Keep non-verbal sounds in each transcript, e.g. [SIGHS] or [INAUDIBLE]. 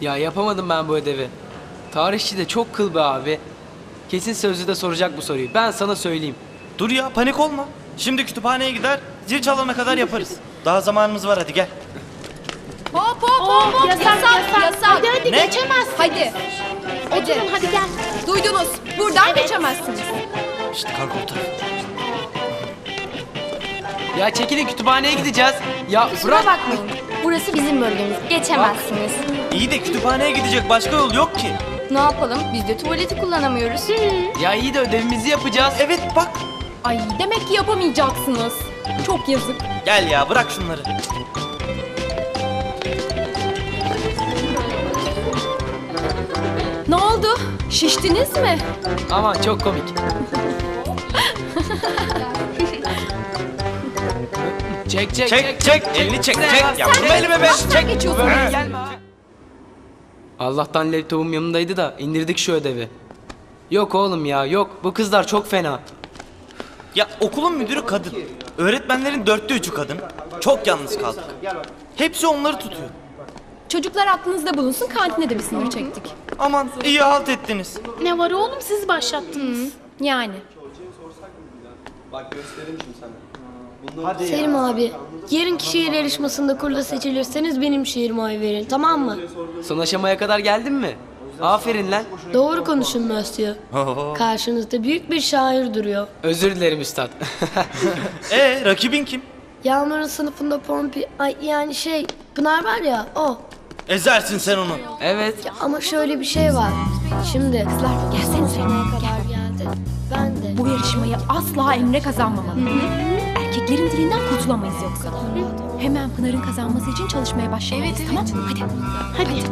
Ya yapamadım ben bu ödevi. Tarihçi de çok kıl be abi. Kesin sözlü de soracak bu soruyu. Ben sana söyleyeyim. Dur ya panik olma. Şimdi kütüphaneye gider zil çalana kadar yaparız. Daha zamanımız var hadi gel. Hop hop hop hop yasak yasak. Hadi hadi Ne? geçemezsin. Hadi. Oturun hadi gel. Duydunuz. Buradan geçemezsiniz. İşte kanka o tarafa. Ya çekilin kütüphaneye gideceğiz. Ya Kusura bırak. bakmayın. Burası bizim bölgemiz. Geçemezsiniz. İyi de kütüphaneye gidecek başka yol yok ki. Ne yapalım? Biz de tuvaleti kullanamıyoruz. Ya iyi de ödevimizi yapacağız. Evet bak. Ay demek ki yapamayacaksınız. Çok yazık. Gel ya bırak şunları. Ne oldu? Şiştiniz mi? Aman çok komik. [LAUGHS] çek çek Çek çek elini çek çek. Ya vurma elime be. Çek. geçiyorsun. Gelme. Allah'tan laptopum yanındaydı da indirdik şu ödevi. Yok oğlum ya yok. Bu kızlar çok fena. Ya okulun müdürü kadın. Öğretmenlerin dörtte üçü kadın. Çok yalnız kaldık. Hepsi onları tutuyor. Çocuklar aklınızda bulunsun kantine de bir sınır çektik. Aman iyi halt ettiniz. Ne var oğlum siz başlattınız. Yani. Selim abi, yarınki şiir yarışmasında kurda seçilirseniz benim şiirime oy verin, tamam mı? Son aşamaya kadar geldin mi? Aferin lan. Doğru konuşun Mösyö. Karşınızda büyük bir şair duruyor. Özür dilerim üstad. [LAUGHS] E rakibin kim? Yağmur'un sınıfında Pompi, ay yani şey, Pınar var ya, o. Ezersin sen onu. evet. Ama şöyle bir şey var. Şimdi kızlar gelsenize. kadar geldi. Ben de. Bu yarışmayı asla Emre kazanmamalı. Erkeklerin dilinden kurtulamayız yoksa. Hemen Pınar'ın kazanması için çalışmaya başlamalıyız tamam mı? Hadi. Hadi.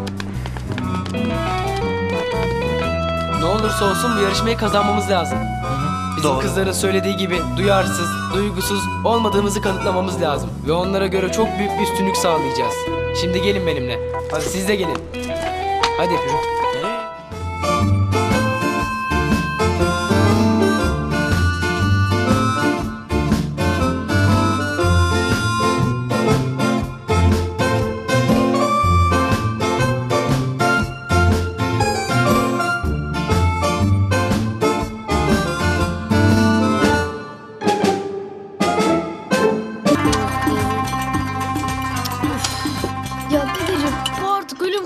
Ne olursa olsun bu yarışmayı kazanmamız lazım. Bizim Doğru. kızların söylediği gibi duyarsız, duygusuz olmadığımızı kanıtlamamız lazım. Ve onlara göre çok büyük bir üstünlük sağlayacağız. Şimdi gelin benimle. Hadi siz de gelin. Hadi. Ya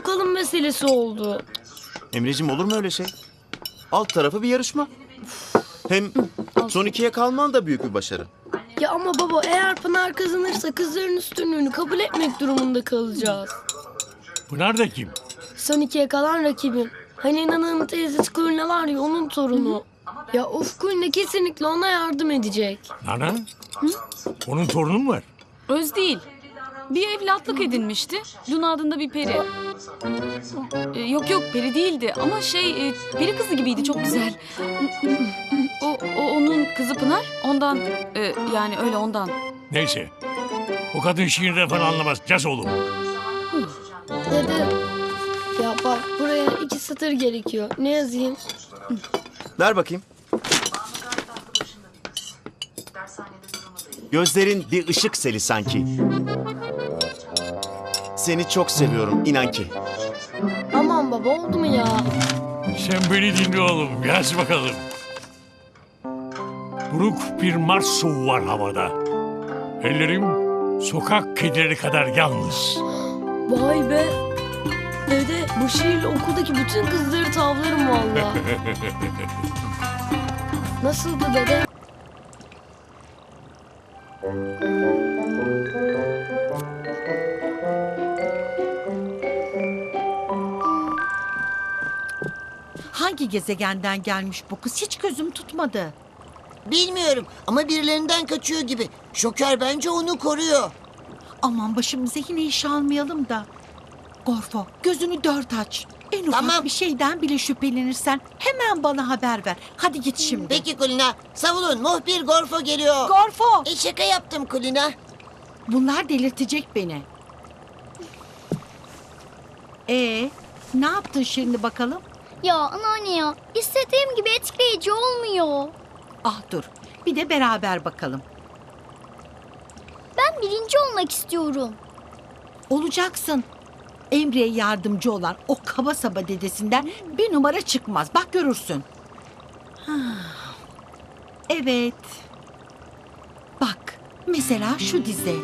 artık ölüm kalım meselesi oldu. Emreciğim olur mu öyle şey? Alt tarafı bir yarışma. Hem son ikiye kalman da büyük bir başarı. Ya ama baba eğer Pınar kazanırsa kızların üstünlüğünü kabul etmek durumunda kalacağız. Pınar da kim? Son ikiye kalan rakibim. Hani Nana'nın teyzesi Kulina var ya onun torunu. Ya of Kulina kesinlikle ona yardım edecek. Nana? Onun torunu mu var? Öz değil. Bir evlatlık edinmişti. Luna adında bir peri. Ee, yok yok peri değildi ama şey e, peri kızı gibiydi çok güzel. O, o onun kızı Pınar. Ondan e, yani öyle ondan. Neyse. O kadın şiirden falan anlamaz. Cas oğlum. Dede. Ya bak buraya iki satır gerekiyor. Ne yazayım? Ver bakayım. Gözlerin bir ışık seli sanki. Seni çok seviyorum inan ki. Aman baba oldu mu ya? Sen beni dinle oğlum. Yaz bakalım. Buruk bir Mart soğuğu var havada. Ellerim sokak kedileri kadar yalnız. Vay be. Dede bu şiirle okuldaki bütün kızları tavlarım valla. [LAUGHS] Nasıldı dede? [LAUGHS] Hangi gezegenden gelmiş bu kız? Hiç gözüm tutmadı. Bilmiyorum ama birilerinden kaçıyor gibi. Şoker bence onu koruyor. Aman başımıza yine iş almayalım da. Gorfo gözünü dört aç. En ufak Tamam. bir şeyden bile şüphelenirsen hemen bana haber ver. Hadi git şimdi. Peki Kulina, savunun muhbir Gorfo geliyor. Gorfo E şaka yaptım Kulina. bunlar delirtecek beni. Ee, ne yaptın şimdi bakalım? Ya anneanne ya istediğim gibi etkileyici olmuyor. Ah dur bir de beraber bakalım. Ben birinci olmak istiyorum. Olacaksın. Emre'ye yardımcı olan o kaba saba dedesinden bir numara çıkmaz. Bak görürsün. [SIGHS] Evet. Bak mesela şu dize.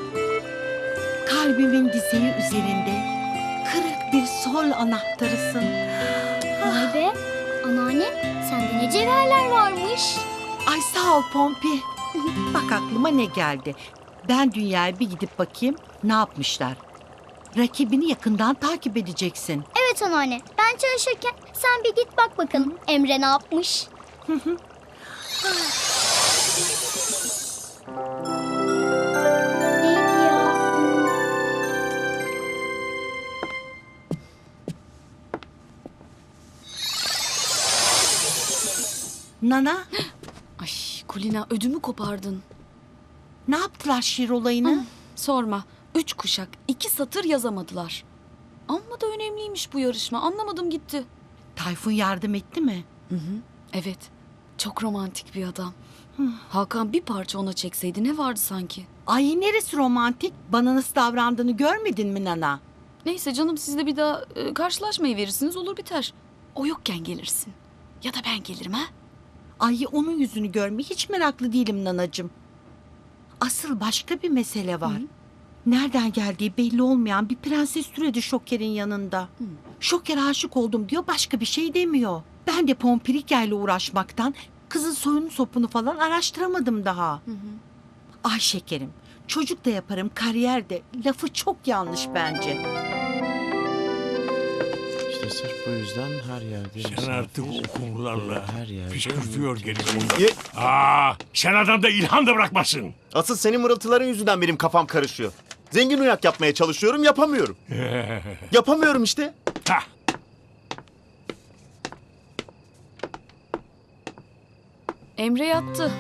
Kalbimin dizeyi üzerinde kırık bir sol anahtarısın. Anneanne sende ne cevherler varmış. Ay sağ ol Pompi. [LAUGHS] Bak aklıma ne geldi. Ben dünyaya bir gidip bakayım ne yapmışlar. Rakibini yakından takip edeceksin. Evet anneanne ben çalışırken sen bir git bak bakalım Emre ne yapmış. [LAUGHS] Nana Ay Kulina ödümü kopardın. ne yaptılar şiir olayını? Sorma. Üç kuşak, iki satır yazamadılar. Amma da önemliymiş bu yarışma. Anlamadım gitti. Tayfun yardım etti mi? Evet. Çok romantik bir adam. Hakan bir parça ona çekseydi ne vardı sanki? Ay neresi romantik? Bana nasıl davrandığını görmedin mi Nana? Neyse canım siz de bir daha e, karşılaşmayı verirsiniz olur biter. O yokken gelirsin. Ya da ben gelirim ha? Ay onun yüzünü görmeye hiç meraklı değilim Nanacığım. Asıl başka bir mesele var. Nereden geldiği belli olmayan bir prenses türedi Şoker'in yanında. Şoker aşık oldum diyor başka bir şey demiyor. Ben de Pompirika ile uğraşmaktan kızın soyunu sopunu falan araştıramadım daha. Ay şekerim çocuk da yaparım kariyer de lafı çok yanlış bence. İşte sırf bu yüzden her yerde... Sen artık o konularla her yerde püskürtüyor geliyorsun. Ye- Aa, sen adamda ilham da bırakmasın. Asıl senin mırıltıların yüzünden benim kafam karışıyor. Zengin uyak yapmaya çalışıyorum, yapamıyorum. [LAUGHS] yapamıyorum işte. Hah, Emre yattı.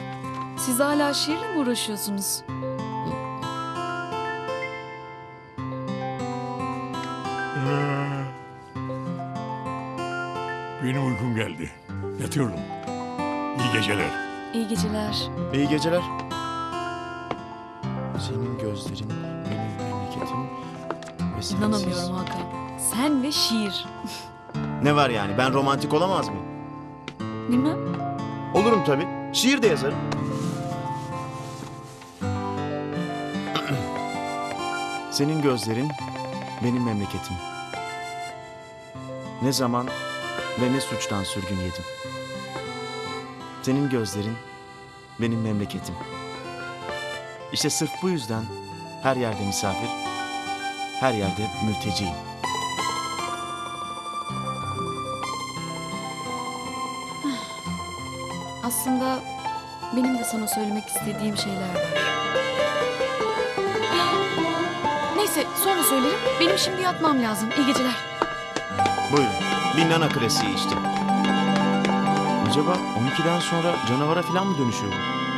Siz hala şiirle mi uğraşıyorsunuz? Benim uykum geldi. Yatıyorum. İyi geceler. İyi geceler. İyi geceler. Senin gözlerin, benim memleketim ve sensiz. İnanamıyorum Hakan. Sen ve şiir. Ne var yani, ben romantik olamaz mıyım? Bilmem. Olurum tabii. Şiir de yazarım. Senin gözlerin benim memleketim. Ne zaman ve ne suçtan sürgün yedim. Senin gözlerin benim memleketim. İşte sırf bu yüzden her yerde misafir, her yerde mülteciyim. Aslında benim de sana söylemek istediğim şeyler var. Neyse sonra söylerim. Benim şimdi yatmam lazım. İyi geceler. Buyurun. Bir nana klasiği işte. Acaba 12'den sonra canavara falan mı dönüşüyor bu?